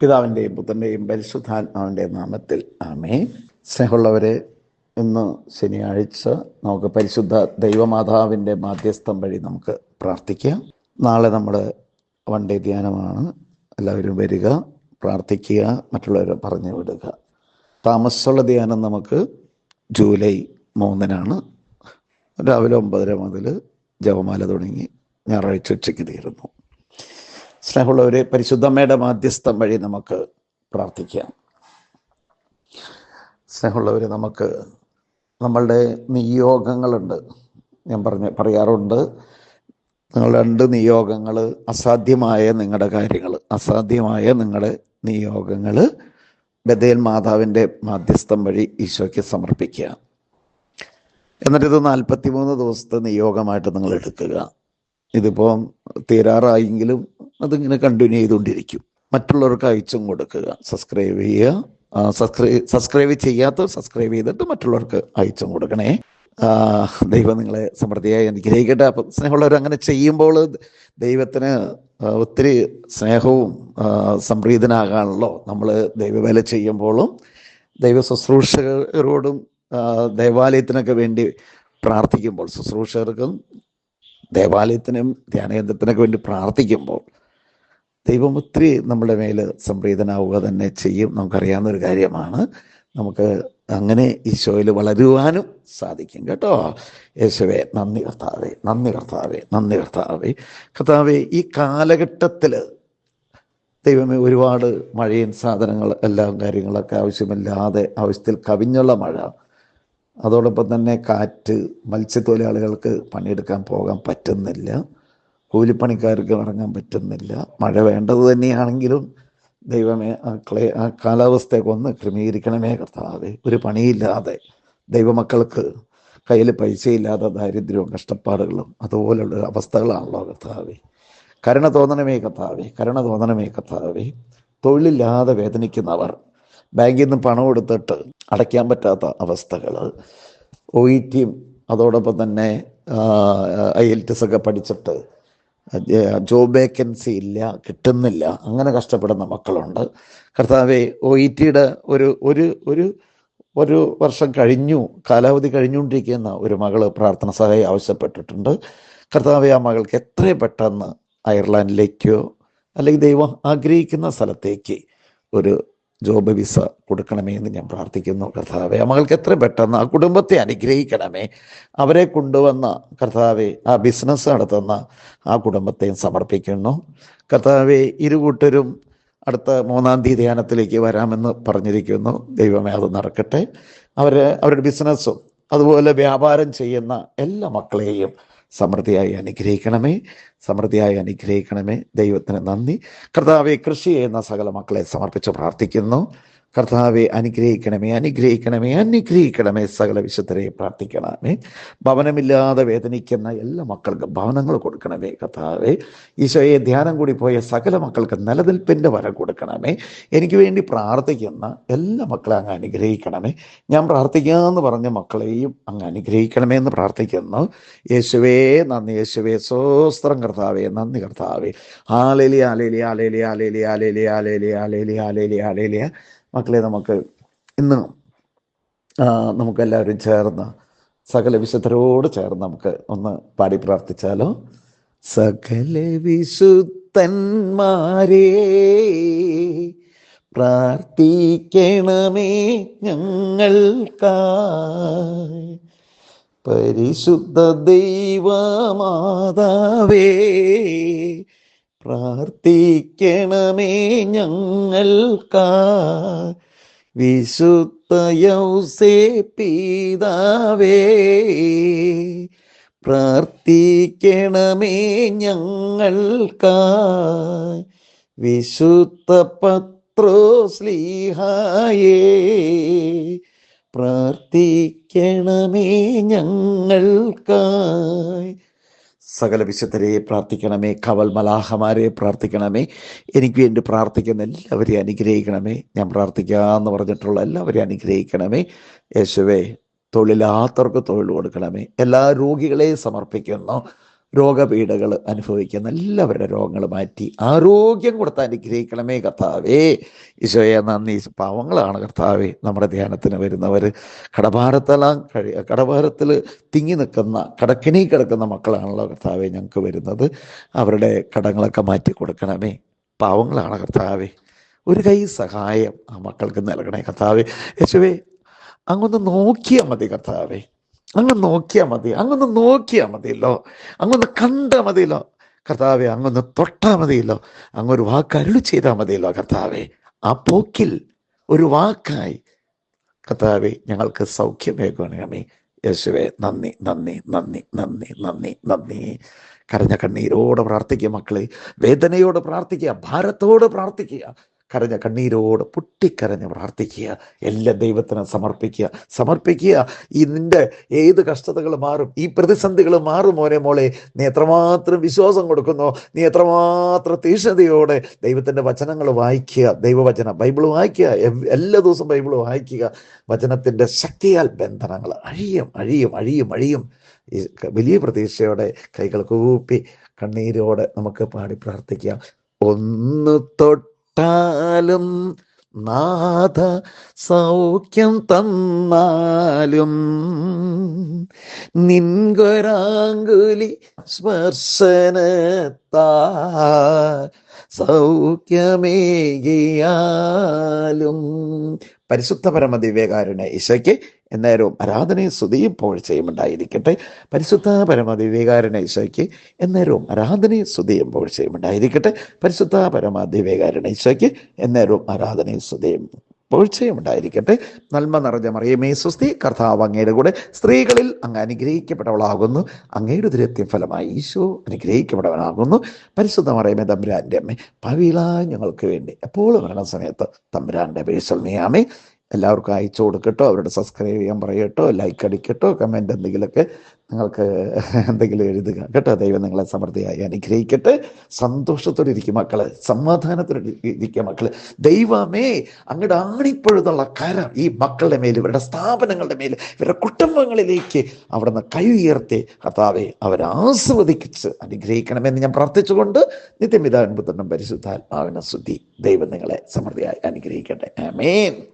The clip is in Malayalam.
പിതാവിന്റെയും പുത്രന്റെയും പരിശുദ്ധാത്മാവിന്റെയും നാമത്തിൽ. ആമേ സ്നേഹമുള്ളവരെ ഇന്ന് ശനിയാഴ്ച നമുക്ക് പരിശുദ്ധ ദൈവമാതാവിന്റെ മാധ്യസ്ഥം വഴി നമുക്ക് പ്രാർത്ഥിക്കാം. നാളെ നമ്മുടെ വൺ ഡേ ധ്യാനമാണ്. എല്ലാവരും വരിക പ്രാർത്ഥിക്കുക മറ്റുള്ളവരെ പറഞ്ഞു വിടുക. താമസമുള്ള ധ്യാനം നമുക്ക് ജൂലൈ മൂന്നിനാണ്. രാവിലെ ഒമ്പതര മുതൽ ജപമാല തുടങ്ങി ഞായറാഴ്ച ഉച്ചയ്ക്ക് തീരുന്നു. സ്നേഹമുള്ളവരെ പരിശുദ്ധമ്മയുടെ മാധ്യസ്ഥം വഴി നമുക്ക് പ്രാർത്ഥിക്കാം. സ്നേഹമുള്ളവർ നമുക്ക് നമ്മളുടെ നിയോഗങ്ങളുണ്ട്. ഞാൻ പറഞ്ഞ പറയാറുണ്ട് നിങ്ങൾ രണ്ട് നിയോഗങ്ങൾ അസാധ്യമായ നിങ്ങളുടെ കാര്യങ്ങൾ അസാധ്യമായ നിങ്ങളുടെ നിയോഗങ്ങൾ ബദേൽ മാതാവിന്റെ മാധ്യസ്ഥം വഴി ഈശോയ്ക്ക് സമർപ്പിക്കുക. എന്നിട്ടിത് നാൽപ്പത്തി മൂന്ന് ദിവസത്തെ നിയോഗമായിട്ട് നിങ്ങൾ എടുക്കുക. ഇതിപ്പം തീരാറായെങ്കിലും അതിങ്ങനെ കണ്ടിന്യൂ ചെയ്തുകൊണ്ടിരിക്കും. മറ്റുള്ളവർക്ക് അയച്ചും കൊടുക്കുക. സബ്സ്ക്രൈബ് ചെയ്യുക. സബ്സ്ക്രൈബ് സബ്സ്ക്രൈബ് ചെയ്യാത്തവർ സബ്സ്ക്രൈബ് ചെയ്തിട്ട് മറ്റുള്ളവർക്ക് അയച്ചും കൊടുക്കണേ. ദൈവം നിങ്ങളെ സമൃദ്ധിയായി അനുഗ്രഹിക്കട്ടെ. അപ്പം സ്നേഹമുള്ളവർ അങ്ങനെ ചെയ്യുമ്പോൾ ദൈവത്തിന് ഒത്തിരി സ്നേഹവും സംപ്രീതനാകാണല്ലോ നമ്മൾ ദൈവവേല ചെയ്യുമ്പോഴും ദൈവ ശുശ്രൂഷകരോടും ദേവാലയത്തിനൊക്കെ വേണ്ടി പ്രാർത്ഥിക്കുമ്പോൾ ശുശ്രൂഷകർക്കും ദേവാലയത്തിനും ധ്യാനകേന്ദ്രത്തിനൊക്കെ വേണ്ടി പ്രാർത്ഥിക്കുമ്പോൾ ദൈവം ഒത്തിരി നമ്മുടെ മേൽ സംപ്രീതനാവുക തന്നെ ചെയ്യും. നമുക്കറിയാവുന്ന ഒരു കാര്യമാണ്. നമുക്ക് അങ്ങനെ ഈശോയിൽ വളരുവാനും സാധിക്കും കേട്ടോ. യേശുവേ നന്ദി കർത്താവേ നന്ദി കർത്താവേ നന്ദി കർത്താവേ. കർത്താവേ ഈ കാലഘട്ടത്തിൽ ദൈവമേ ഒരുപാട് മഴയും സാധനങ്ങൾ എല്ലാം കാര്യങ്ങളൊക്കെ ആവശ്യമില്ലാതെ ആവശ്യത്തിൽ കവിഞ്ഞുള്ള മഴ. അതോടൊപ്പം തന്നെ കാറ്റ് മത്സ്യത്തൊഴിലാളികൾക്ക് പണിയെടുക്കാൻ പോകാൻ പറ്റുന്നില്ല. കൂലിപ്പണിക്കാർക്ക് ഇറങ്ങാൻ പറ്റുന്നില്ല. മഴ വേണ്ടത് തന്നെയാണെങ്കിലും ദൈവമേ ആ ക്ലേ ആ കാലാവസ്ഥയൊക്കെ ക്രമീകരിക്കണമേ കർത്താവെ. ഒരു പണിയില്ലാതെ ദൈവമക്കൾക്ക് കയ്യിൽ പൈസയില്ലാതെ ദാരിദ്ര്യവും കഷ്ടപ്പാടുകളും അതുപോലുള്ള അവസ്ഥകളാണല്ലോ കർത്താവെ. കരുണ തോന്നണമേ കർത്താവേ കരുണ തോന്നണമേ കർത്താവേ. തൊഴിലില്ലാതെ വേദനിക്കുന്നവർ ബാങ്കിൽ നിന്ന് പണം എടുത്തിട്ട് അടയ്ക്കാൻ പറ്റാത്ത അവസ്ഥകൾ ഒ ഇ ടിയും അതോടൊപ്പം തന്നെ ഐ എൽ ടി എസ് ഒക്കെ പഠിച്ചിട്ട് ജോബ് വേക്കൻസി ഇല്ല കിട്ടുന്നില്ല അങ്ങനെ കഷ്ടപ്പെടുന്ന മക്കളുണ്ട്. കർത്താവെ ഒ ഇ ടിയുടെ ഒരു ഒരു ഒരു ഒരു വർഷം കഴിഞ്ഞു കാലാവധി കഴിഞ്ഞുകൊണ്ടിരിക്കുന്ന ഒരു മകൾ പ്രാർത്ഥന സഹായം ആവശ്യപ്പെട്ടിട്ടുണ്ട്. കർത്താവെ ആ മകൾക്ക് എത്രയും പെട്ടെന്ന് അയർലാൻഡിലേക്കോ അല്ലെങ്കിൽ ദൈവം ആഗ്രഹിക്കുന്ന സ്ഥലത്തേക്ക് ഒരു ജോബ് വിസ കൊടുക്കണമേ എന്ന് ഞാൻ പ്രാർത്ഥിക്കുന്നു. കർത്താവെ ആ എത്ര പെട്ടെന്ന് ആ കുടുംബത്തെ അനുഗ്രഹിക്കണമേ. അവരെ കൊണ്ടുവന്ന കർത്താവെ ആ ബിസിനസ് നടത്തുന്ന ആ കുടുംബത്തെയും സമർപ്പിക്കുന്നു. കർത്താവെ ഇരുകൂട്ടരും അടുത്ത മൂന്നാം തീയതി ധ്യാനത്തിലേക്ക് വരാമെന്ന് പറഞ്ഞിരിക്കുന്നു. ദൈവമേ അത് നടക്കട്ടെ. അവർ അവരുടെ ബിസിനസ്സും അതുപോലെ വ്യാപാരം ചെയ്യുന്ന എല്ലാ മക്കളെയും സമൃദ്ധിയായി അനുഗ്രഹിക്കണമേ സമൃദ്ധിയായി അനുഗ്രഹിക്കണമേ. ദൈവത്തിന് നന്ദി. കർത്താവെ കൃഷി ചെയ്യുന്ന സകല മക്കളെ സമർപ്പിച്ച് പ്രാർത്ഥിക്കുന്നു. കർത്താവെ അനുഗ്രഹിക്കണമേ അനുഗ്രഹിക്കണമേ അനുഗ്രഹിക്കണമേ. സകല വിശുദ്ധരെ പ്രാർത്ഥിക്കണമേ. ഭവനമില്ലാതെ വേദനിക്കുന്ന എല്ലാ മക്കൾക്കും ഭവനങ്ങൾ കൊടുക്കണമേ കർത്താവെ. ഈശോയെ ധ്യാനം കൂടി പോയ സകല മക്കൾക്ക് നിലനിൽപ്പിന്റെ വരം കൊടുക്കണമേ. എനിക്ക് വേണ്ടി പ്രാർത്ഥിക്കുന്ന എല്ലാ മക്കളെ അങ്ങ് അനുഗ്രഹിക്കണമേ. ഞാൻ പ്രാർത്ഥിക്കാമെന്ന് പറഞ്ഞ മക്കളെയും അങ്ങ് അനുഗ്രഹിക്കണമേ എന്ന് പ്രാർത്ഥിക്കുന്നു. യേശുവേ നന്ദി യേശുവേ. സ്വസ്ത്രം കർത്താവേ നന്ദി കർത്താവേ. ആലേലി ആലേലി ആലേലി ആലേലി ആലേലി ആലേലി ആലേലി ആലേലി ആലേലിയ മക്കളെ നമുക്ക് ഇന്ന് നമുക്കെല്ലാവരും ചേർന്ന് സകല വിശുദ്ധരോട് ചേർന്ന് നമുക്ക് ഒന്ന് പാടി പ്രാർത്ഥിച്ചാലോ? സകല വിശുദ്ധന്മാരേ പ്രാർത്ഥിക്കണമേ ഞങ്ങൾക്കായി. പരിശുദ്ധ ദൈവമാതാവേ പ്രാർത്ഥിക്കണമേ ഞങ്ങൾക്കാ. വിശുദ്ധ യൗസേ പീതാവേ പ്രാർത്ഥിക്കണമേ ഞങ്ങൾക്ക. വിശുദ്ധ പത്രോ സ്ലീഹായേ പ്രാർത്ഥിക്കണമേ ഞങ്ങൾക്കായി. സകല വിശുദ്ധരെ പ്രാർത്ഥിക്കണമേ കവൽ മലാഹമാരെ പ്രാർത്ഥിക്കണമേ. എനിക്ക് വേണ്ടി പ്രാർത്ഥിക്കുന്ന എല്ലാവരെയും അനുഗ്രഹിക്കണമേ. ഞാൻ പ്രാർത്ഥിക്കാമെന്ന് പറഞ്ഞിട്ടുള്ള എല്ലാവരെയും അനുഗ്രഹിക്കണമേ. യേശുവേ തൊഴിലാത്തവർക്ക് തൊഴിൽ കൊടുക്കണമേ. എല്ലാ രോഗികളെയും സമർപ്പിക്കുന്നു. രോഗപീഠകൾ അനുഭവിക്കുന്ന എല്ലാവരുടെ രോഗങ്ങൾ മാറ്റി ആരോഗ്യം കൊടുത്ത് അനുഗ്രഹിക്കണമേ കർത്താവേ. ഈശോയെ നന്ദി. പാവങ്ങളാണ് കർത്താവേ. നമ്മുടെ ധ്യാനത്തിന് വരുന്നവർ കടഭാരത്തെല്ലാം കഴി കടഭാരത്തിൽ തിങ്ങി നിൽക്കുന്ന കടക്കിനി കിടക്കുന്ന മക്കളാണല്ലോ കർത്താവെ ഞങ്ങൾക്ക് വരുന്നത്. അവരുടെ കടങ്ങളൊക്കെ മാറ്റി കൊടുക്കണമേ. പാവങ്ങളാണ് കർത്താവേ. ഒരു കൈ സഹായം ആ മക്കൾക്ക് നൽകണേ കർത്താവേ. യേശുവേ അങ്ങൊന്ന് നോക്കിയാൽ മതി കർത്താവെ. അങ്ങ് നോക്കിയാൽ മതി അങ്ങൊന്ന് നോക്കിയാൽ മതിയല്ലോ. അങ്ങൊന്ന് കണ്ടാൽ മതിയല്ലോ. കർത്താവെ അങ്ങൊന്ന് തൊട്ടാൽ മതിയല്ലോ. അങ്ങൊരു വാക്ക് അരുളി ചെയ്താൽ മതിയല്ലോ കർത്താവെ. ആ പോക്കിൽ ഒരു വാക്കായി. കർത്താവെ ഞങ്ങൾക്ക് സൗഖ്യമേകണമേ യേശുവെ നന്ദി നന്ദി നന്ദി നന്ദി നന്ദി നന്ദി. കരഞ്ഞ കണ്ണീരോടെ പ്രാർത്ഥിക്കുക മക്കളെ. വേദനയോട് പ്രാർത്ഥിക്കുക ഭാരത്തോട് പ്രാർത്ഥിക്കുക. കരഞ്ഞ കണ്ണീരോട് പൊട്ടിക്കരഞ്ഞ് പ്രാർത്ഥിക്കുക. എല്ലാം ദൈവത്തിന് സമർപ്പിക്കുക. സമർപ്പിക്കുക. ഈ നിന്റെ ഏത് കഷ്ടതകൾ മാറും ഈ പ്രതിസന്ധികൾ മാറും മോനെ മോളെ. നീ എത്രമാത്രം വിശ്വാസം കൊടുക്കുന്നു നീ എത്രമാത്രം തീഷ്ണതയോടെ ദൈവത്തിന്റെ വചനങ്ങൾ വായിക്കുക ദൈവവചനം ബൈബിൾ വായിക്കുക എല്ലാ ദിവസവും ബൈബിൾ വായിക്കുക. വചനത്തിന്റെ ശക്തിയാൽ ബന്ധനങ്ങൾ അഴിയും അഴിയും അഴിയും അഴിയും. ഈ വലിയ പ്രതീക്ഷയോടെ കൈകൾ കൂപ്പി കണ്ണീരോടെ നമുക്ക് പാടി പ്രാർത്ഥിക്കാം. ഒന്ന് തൊട്ടാലും നാഥ സൗഖ്യം തന്നാലും നിൻകൊരാങ്കുലി സ്പർശനത്താ സൗഖ്യമേകിയാലും പരിശുദ്ധ പരമ ദിവ്യകാരുണ്യ ഈശോയ്ക്ക് എന്നേരവും ആരാധനയും സ്തുതിയും പോഴ്ചയും ഉണ്ടായിരിക്കട്ടെ. പരിശുദ്ധ പരമ ദിവ്യകാരുണ്യ ഈശോയ്ക്ക് എന്നേരവും ആരാധനയും സ്തുതിയും പോഴ്ചയും ഉണ്ടായിരിക്കട്ടെ. പരിശുദ്ധ പരമ ദിവ്യകാരുണ്യ ഈശോയ്ക്ക് എന്നേരവും ആരാധനയും സ്തുതിയും പോഴ്ചയും ഉണ്ടായിരിക്കട്ടെ. നന്മ നിറഞ്ഞ മറിയമേ സ്വസ്തി കർത്താവ് അങ്ങയുടെ കൂടെ സ്ത്രീകളിൽ അങ്ങ് അനുഗ്രഹിക്കപ്പെട്ടവളാകുന്നു. അങ്ങയുടെ ദുരത്യം ഫലമായി ഈശോ അനുഗ്രഹിക്കപ്പെട്ടവനാകുന്നു. പരിശുദ്ധ മറിയമേ തമ്പുരാന്റെ അമ്മേ പവിള ഞങ്ങൾക്ക് വേണ്ടി എപ്പോഴും മരണസമയത്ത് തമ്പുരാന്റെ പേശൽമയാമേ എല്ലാവർക്കും അയച്ചു കൊടുക്കട്ടോ അവരുടെ സബ്സ്ക്രൈബ് ചെയ്യാൻ പറയട്ടോ ലൈക്ക് അടിക്കട്ടോ കമന്റ് എന്തെങ്കിലുമൊക്കെ നിങ്ങൾക്ക് എന്തെങ്കിലും എഴുതുക കേട്ടോ. ദൈവം നിങ്ങളെ സമൃദ്ധിയായി അനുഗ്രഹിക്കട്ടെ. സന്തോഷത്തോടെ ഇരിക്കും മക്കൾ സമാധാനത്തോടെ ഇരിക്കുക മക്കൾ. ദൈവമേ അങ്ങയുടെ ആണിപ്പോഴുള്ള കരം ഈ മക്കളുടെ മേൽ ഇവരുടെ സ്ഥാപനങ്ങളുടെ മേൽ ഇവരുടെ കുടുംബങ്ങളിലേക്ക് അവിടുന്ന് കൈ ഉയർത്തി കർത്താവെ അവരെ ആസ്വദിച്ച് അനുഗ്രഹിക്കണമെന്ന് ഞാൻ പ്രാർത്ഥിച്ചുകൊണ്ട് നിത്യമിതാൻപുത്തനും പരിശുദ്ധാത്മാവിനെ ശുദ്ധി ദൈവം നിങ്ങളെ സമൃദ്ധിയായി അനുഗ്രഹിക്കട്ടെ. ആമേൻ.